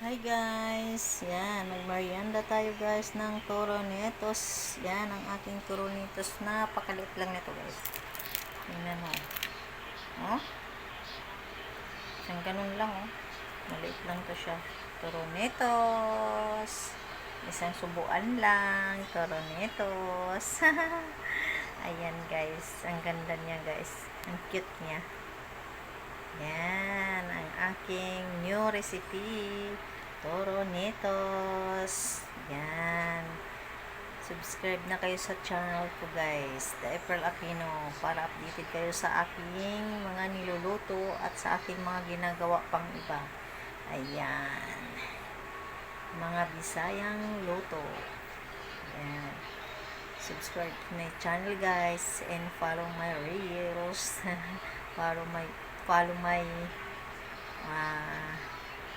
Hi guys! Yan, magmarianda tayo guys ng Toronitos. Yan, ang aking Toronitos. Napakaliit lang nito guys. Tingnan mo. Oh? Isang ganun lang oh. Maliit lang to siya. Toronitos. Isang subuan lang. Toronitos. Ayan guys. Ang ganda niya guys. Ang cute niya. Yan, aking new recipe. Toronitos. Yan. Subscribe na kayo sa channel ko guys, The April Aquino, para updated kayo sa aking mga niluluto at sa aking mga ginagawa pang iba. Ayan. Mga Bisayang luto. Ayan. Subscribe to my channel guys and follow my reels. follow my follow my uh,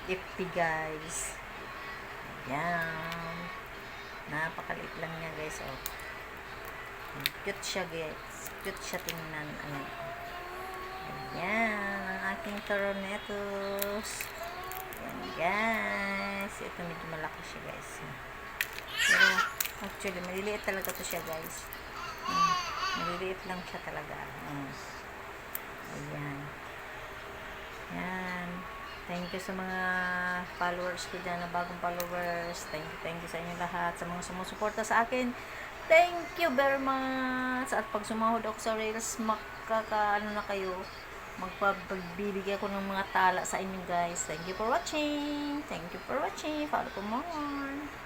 FB guys. Ayan. Napakaliit lang niya guys. Oh. Cute siya guys. Cute siya tingnan. Ayan. Ayan. Ang aking toronetos. Ayan guys. Ito medyo malaki siya guys. Pero actually maliliit talaga to siya guys. Hmm. Maliliit lang siya talaga. Hmm. Ayan. Thank you sa mga followers ko dyan, na bagong followers. Thank you, thank you sa inyo lahat. Sa mga sumusuporta sa akin. Thank you very much. At pag sumahod ako sa Rails, makaka, ano na kayo, magpagbibigay ako ng mga tala sa inyo guys. Thank you for watching. Thank you for watching. Follow for more.